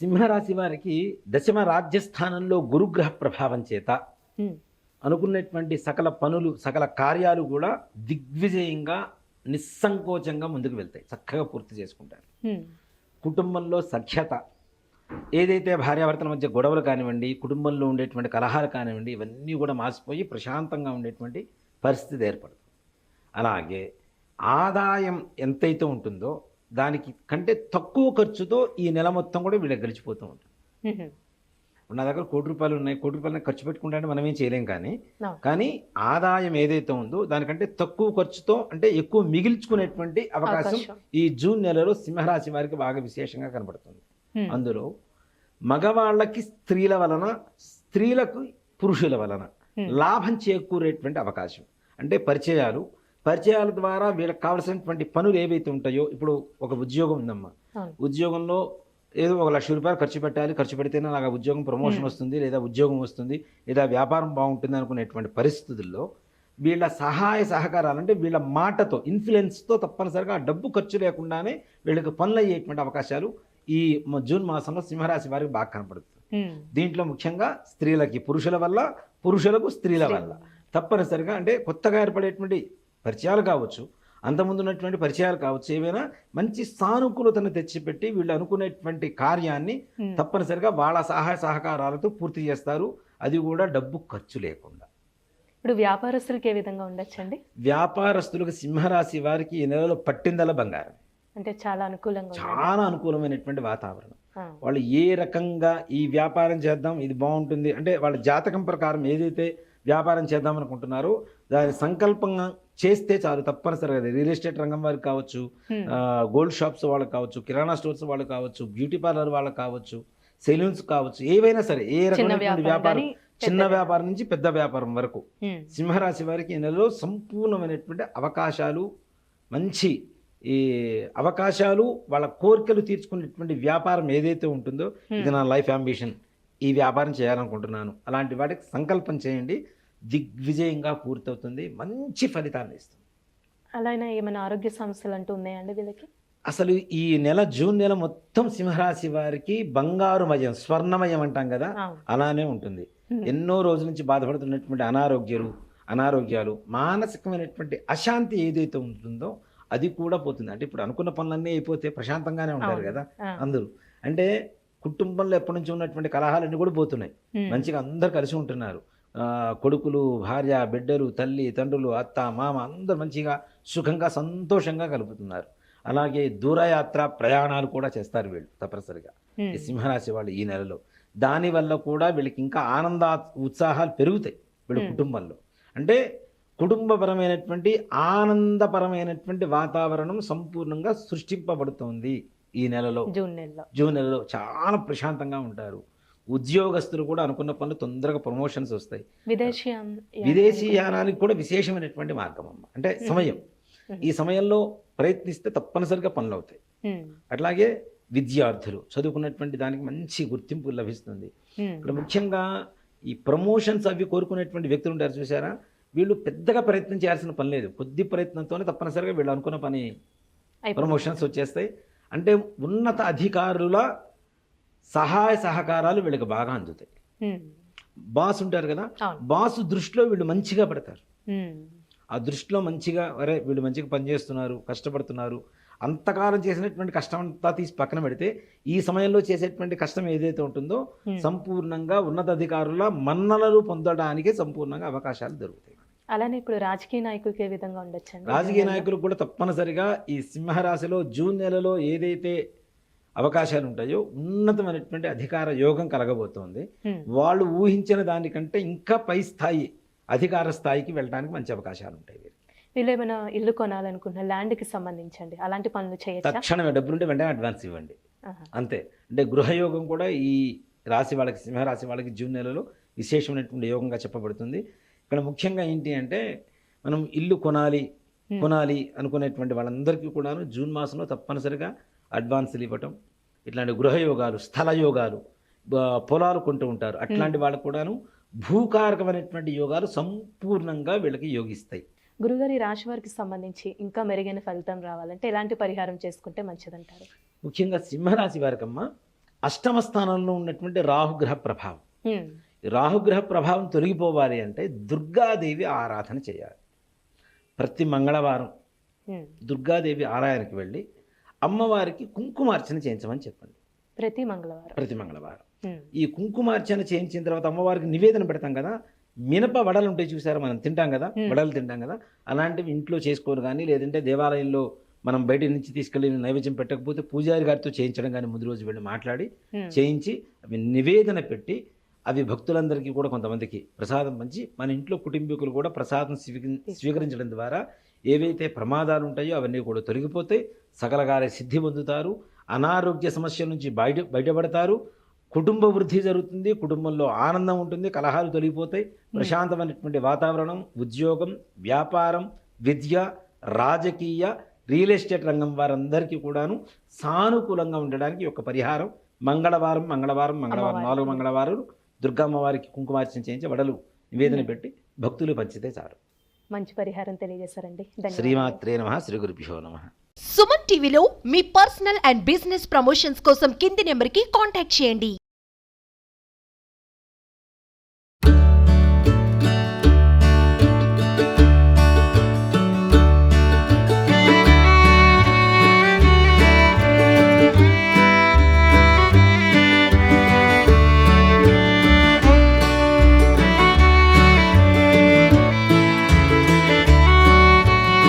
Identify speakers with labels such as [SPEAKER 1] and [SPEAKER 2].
[SPEAKER 1] సింహరాశి వారికి దశమ రాజ్యస్థానంలో గురుగ్రహ ప్రభావం చేత. అనుకున్నటువంటి సకల పనులు సకల కార్యాలు కూడా దిగ్విజయంగా నిస్సంకోచంగా ముందుకు వెళ్తాయి చక్కగా పూర్తి చేసుకుంటారు. కుటుంబంలో సఖ్యత ఏదైతే భార్యాభర్తల మధ్య గొడవలు కానివ్వండి కుటుంబంలో ఉండేటువంటి కలహాలు కానివ్వండి ఇవన్నీ కూడా మాసిపోయి ప్రశాంతంగా ఉండేటువంటి పరిస్థితి ఏర్పడుతుంది అలాగే ఆదాయం ఎంతైతే ఉంటుందో దానికి కంటే తక్కువ ఖర్చుతో ఈ నెల మొత్తం కూడా వీళ్ళకి గడిచిపోతూ ఉంటుంది. నా దగ్గర కోటి రూపాయలు ఉన్నాయి కోటి రూపాయలు ఖర్చు పెట్టుకుంటే మనం ఏం చేయలేం కానీ. కానీ ఆదాయం ఏదైతే ఉందో దానికంటే తక్కువ ఖర్చుతో అంటే ఎక్కువ మిగిల్చుకునేటువంటి అవకాశం. ఈ జూన్ నెలలో సింహరాశి వారికి బాగా విశేషంగా కనబడుతుంది. అందులో మగవాళ్ళకి స్త్రీల వలన స్త్రీలకు పురుషుల వలన. లాభం చేకూరేటువంటి అవకాశం అంటే పరిచయాలు పరిచయాల ద్వారా వీళ్ళకి కావలసినటువంటి పనులు ఏవైతే ఉంటాయో ఇప్పుడు ఒక ఉద్యోగం ఉందమ్మా. ఉద్యోగంలో ఏదో ఒక లక్ష రూపాయలు ఖర్చు పెట్టాలి ఖర్చు పెడితేనే నాకు ఉద్యోగం ప్రమోషన్ వస్తుంది లేదా ఉద్యోగం వస్తుంది లేదా వ్యాపారం బాగుంటుంది అనుకునేటువంటి పరిస్థితుల్లో వీళ్ళ సహాయ సహకారాలు అంటే వీళ్ళ మాటతో ఇన్ఫ్లుయెన్స్తో తప్పనిసరిగా డబ్బు ఖర్చు లేకుండానే వీళ్ళకి పనులు అయ్యేటువంటి అవకాశాలు ఈ జూన్ మాసంలో సింహరాశి వారికి బాగా కనపడుతుంది. దీంట్లో ముఖ్యంగా స్త్రీలకి పురుషుల వల్ల పురుషులకు స్త్రీల వల్ల. తప్పనిసరిగా అంటే కొత్తగా ఏర్పడేటువంటి పరిచయాలు కావచ్చు అంతకుముందు ఉన్నటువంటి పరిచయాలు కావచ్చు ఏవైనా మంచి సానుకూలతను తెచ్చిపెట్టి వీళ్ళు అనుకునేటువంటి కార్యాన్ని. తప్పనిసరిగా వాళ్ళ సహాయ సహకారాలతో పూర్తి చేస్తారు అది కూడా డబ్బు ఖర్చు లేకుండా
[SPEAKER 2] ఇప్పుడు వ్యాపారస్తులకి ఏ విధంగా ఉండొచ్చండి
[SPEAKER 1] వ్యాపారస్తులకు సింహరాశి వారికి ఈ నెలలో పట్టిందల బంగారం
[SPEAKER 2] అంటే చాలా అనుకూలంగా.
[SPEAKER 1] చాలా అనుకూలమైనటువంటి వాతావరణం. వాళ్ళు ఏ రకంగా ఈ వ్యాపారం చేద్దాం ఇది బాగుంటుంది అంటే వాళ్ళ జాతకం ప్రకారం ఏదైతే వ్యాపారం చేద్దాం అనుకుంటున్నారో. దాని సంకల్పంగా చేస్తే చాలు తప్పనిసరిగా. రియల్ ఎస్టేట్ రంగం వారికి కావచ్చు గోల్డ్ షాప్స్ వాళ్ళకి కావచ్చు కిరాణా స్టోర్స్ వాళ్ళకి కావచ్చు బ్యూటీ పార్లర్ వాళ్ళకి కావచ్చు సెలూన్స్ కావచ్చు ఏవైనా సరే ఏ రకమైనటువంటి
[SPEAKER 2] వ్యాపారం
[SPEAKER 1] చిన్న వ్యాపారం నుంచి పెద్ద వ్యాపారం వరకు. సింహరాశి వారికి ఈ నెలలో సంపూర్ణమైనటువంటి అవకాశాలు మంచి ఈ అవకాశాలు వాళ్ళ కోరికలు తీర్చుకునేటువంటి వ్యాపారం ఏదైతే ఉంటుందో ఇది నా లైఫ్ అంబిషన్. ఈ వ్యాపారం చేయాలనుకుంటున్నాను. అలాంటి వాటికి సంకల్పం చేయండి. దిగ్విజయంగా పూర్తవుతుంది. మంచి ఫలితాన్ని ఇస్తుంది.
[SPEAKER 2] అలానే ఏమైనా ఆరోగ్య సమస్యలు అంటూ ఉన్నాయండి వీళ్ళకి?
[SPEAKER 1] అసలు ఈ నెల జూన్ నెల మొత్తం సింహరాశి వారికి బంగారుమయం స్వర్ణమయం అంటాం కదా. అలానే ఉంటుంది. ఎన్నో రోజుల నుంచి బాధపడుతున్నటువంటి అనారోగ్యాలు అనారోగ్యాలు మానసికమైనటువంటి అశాంతి ఏదైతే ఉంటుందో అది కూడా పోతుంది. అంటే ఇప్పుడు అనుకున్న పనులన్నీ అయిపోతే ప్రశాంతంగానే ఉంటారు. కదా. అందరూ. అంటే కుటుంబంలో ఎప్పటి నుంచి ఉన్నటువంటి కలహాలన్నీ కూడా పోతున్నాయి. మంచిగా అందరు కలిసి ఉంటున్నారు. కొడుకులు భార్య బిడ్డలు తల్లి తండ్రులు అత్త మామ అందరూ మంచిగా సుఖంగా సంతోషంగా కలుపుతున్నారు అలాగే దూరయాత్ర ప్రయాణాలు కూడా చేస్తారు వీళ్ళు తప్పనిసరిగా. సింహరాశి వాళ్ళు ఈ నెలలో. దానివల్ల కూడా వీళ్ళకి ఇంకా ఆనంద ఉత్సాహాలు పెరుగుతాయి వీళ్ళ. కుటుంబంలో. అంటే కుటుంబపరమైనటువంటి ఆనందపరమైనటువంటి వాతావరణం సంపూర్ణంగా సృష్టింపబడుతోంది. ఈ నెలలో
[SPEAKER 2] జూన్ నెలలో.
[SPEAKER 1] జూన్ నెలలో చాలా ప్రశాంతంగా ఉంటారు. ఉద్యోగస్తులు కూడా అనుకున్న పనులు తొందరగా ప్రమోషన్స్ వస్తాయి.
[SPEAKER 2] విదేశీ
[SPEAKER 1] విదేశీ యానానికి కూడా విశేషమైనటువంటి మార్గం అమ్మ అంటే సమయం. ఈ సమయంలో ప్రయత్నిస్తే తప్పనిసరిగా పనులు అవుతాయి. అట్లాగే విద్యార్థులు చదువుకున్నటువంటి దానికి మంచి గుర్తింపు లభిస్తుంది. ఇక్కడ ముఖ్యంగా ఈ ప్రమోషన్స్ అవి కోరుకునేటువంటి వ్యక్తులు ఉంటారు చూసారా? వీళ్ళు పెద్దగా ప్రయత్నం చేయాల్సిన పని లేదు. కొద్ది ప్రయత్నంతోనే తప్పనిసరిగా వీళ్ళు అనుకున్న పని. ప్రమోషన్స్ వచ్చేస్తాయి. అంటే ఉన్నత అధికారుల సహాయ సహకారాలు వీళ్ళకి బాగా అందుతాయి. బాస్ ఉంటారు కదా. బాస్ దృష్టిలో వీళ్ళు మంచిగా పడతారు. ఆ దృష్టిలో మంచిగా అరే వీళ్ళు మంచిగా పనిచేస్తున్నారు కష్టపడుతున్నారు అంతకాలం చేసినటువంటి కష్టం అంతా తీసి పక్కన పెడితే ఈ సమయంలో చేసేటువంటి కష్టం ఏదైతే ఉంటుందో. సంపూర్ణంగా ఉన్నతాధికారుల మన్ననలు పొందడానికి సంపూర్ణంగా అవకాశాలు దొరుకుతాయి
[SPEAKER 2] అలానే ఇప్పుడు రాజకీయ నాయకులకి ఏ విధంగా ఉండొచ్చండి?
[SPEAKER 1] రాజకీయ నాయకులు కూడా తప్పనిసరిగా ఈ సింహరాశిలో జూన్ నెలలో ఏదైతే అవకాశాలు ఉంటాయో ఉన్నతమైనటువంటి అధికార యోగం కలగబోతోంది. వాళ్ళు ఊహించిన దానికంటే ఇంకా పై స్థాయి అధికార స్థాయికి వెళ్ళడానికి మంచి అవకాశాలు ఉంటాయి.
[SPEAKER 2] వీళ్ళు ఏమైనా ఇల్లు కొనాలనుకున్న ల్యాండ్కి సంబంధించండి. అలాంటి పనులు చేయొచ్చా?
[SPEAKER 1] తక్షణమే డబ్బులుంటే వెంటనే అడ్వాన్స్ ఇవ్వండి. అంతే. అంటే గృహయోగం కూడా ఈ రాశి వాళ్ళకి సింహరాశి వాళ్ళకి జూన్ నెలలో విశేషమైనటువంటి యోగంగా చెప్పబడుతుంది. ఇక్కడ ముఖ్యంగా ఏంటి అంటే మనం ఇల్లు కొనాలి. కొనాలి అనుకునేటువంటి వాళ్ళందరికీ కూడాను జూన్ మాసంలో తప్పనిసరిగా అడ్వాన్సులు ఇవ్వటం ఇట్లాంటి గృహయోగాలు స్థల యోగాలు బ- పొలాలు కొంటూ ఉంటారు. అట్లాంటి వాళ్ళకు కూడాను భూకారకమైనటువంటి యోగాలు సంపూర్ణంగా వీళ్ళకి యోగిస్తాయి.
[SPEAKER 2] గురుగారి రాశి వారికి సంబంధించి ఇంకా మెరుగైన ఫలితం రావాలంటే ఎలాంటి పరిహారం చేసుకుంటే మంచిదంటారు?
[SPEAKER 1] ముఖ్యంగా సింహరాశి వారికమ్మ అష్టమ స్థానంలో ఉన్నటువంటి రాహుగ్రహ ప్రభావం. రాహుగ్రహ ప్రభావం తొలగిపోవాలి అంటే దుర్గాదేవి ఆరాధన చేయాలి. ప్రతి మంగళవారం
[SPEAKER 2] ఉమ్.
[SPEAKER 1] దుర్గాదేవి ఆలయానికి వెళ్ళి అమ్మవారికి కుంకుమార్చన చేయించమని చెప్పండి.
[SPEAKER 2] ప్రతి మంగళవారం.
[SPEAKER 1] ప్రతి మంగళవారం.
[SPEAKER 2] ఉమ్,
[SPEAKER 1] ఈ కుంకుమార్చన చేయించిన తర్వాత అమ్మవారికి నివేదన పెడతాం కదా మినప వడలు ఉంటాయి చూసారా మనం తింటాం కదా
[SPEAKER 2] Hmm.
[SPEAKER 1] వడలు తింటాం కదా అలాంటివి ఇంట్లో చేసుకోరు కానీ లేదంటే దేవాలయంలో మనం బయట నుంచి తీసుకెళ్ళి నైవేద్యం పెట్టకపోతే పూజారి గారితో చేయించడం కానీ ముందు రోజు వెళ్ళి మాట్లాడి చేయించి అవి నివేదన పెట్టి అవి భక్తులందరికీ కూడా కొంతమందికి ప్రసాదం పంచి మన ఇంట్లో కుటుంబీకులు కూడా ప్రసాదం స్వీకరి స్వీకరించడం ద్వారా ఏవైతే ప్రమాదాలు ఉంటాయో అవన్నీ కూడా తొలగిపోతాయి. సకలగారే సిద్ధి పొందుతారు. అనారోగ్య సమస్యల నుంచి బయట బయటపడతారు. కుటుంబ వృద్ధి జరుగుతుంది. కుటుంబంలో ఆనందం ఉంటుంది. కలహాలు తొలగిపోతాయి. ప్రశాంతమైనటువంటి వాతావరణం ఉద్యోగం వ్యాపారం విద్య రాజకీయ రియల్ ఎస్టేట్ రంగం వారందరికీ కూడాను సానుకూలంగా ఉండడానికి యొక్క పరిహారం. మంగళవారం మంగళవారం మంగళవారం. నాలుగు మంగళవారం దుర్గమ్మ వారికి కుంకుమార్చన చేయించి వడలు నివేదన పెట్టి భక్తులు పంచితే చాలు.
[SPEAKER 2] మంచి పరిహారం తెలియజేశారండి.
[SPEAKER 1] శ్రీమాత్రే నమ శ్రీ గురుభ్యో నమ.
[SPEAKER 3] సుమన్ టీవీలో మీ పర్సనల్ అండ్ బిజినెస్ ప్రమోషన్స్ కోసం కింది నెంబర్కి కాంటాక్ట్ చేయండి.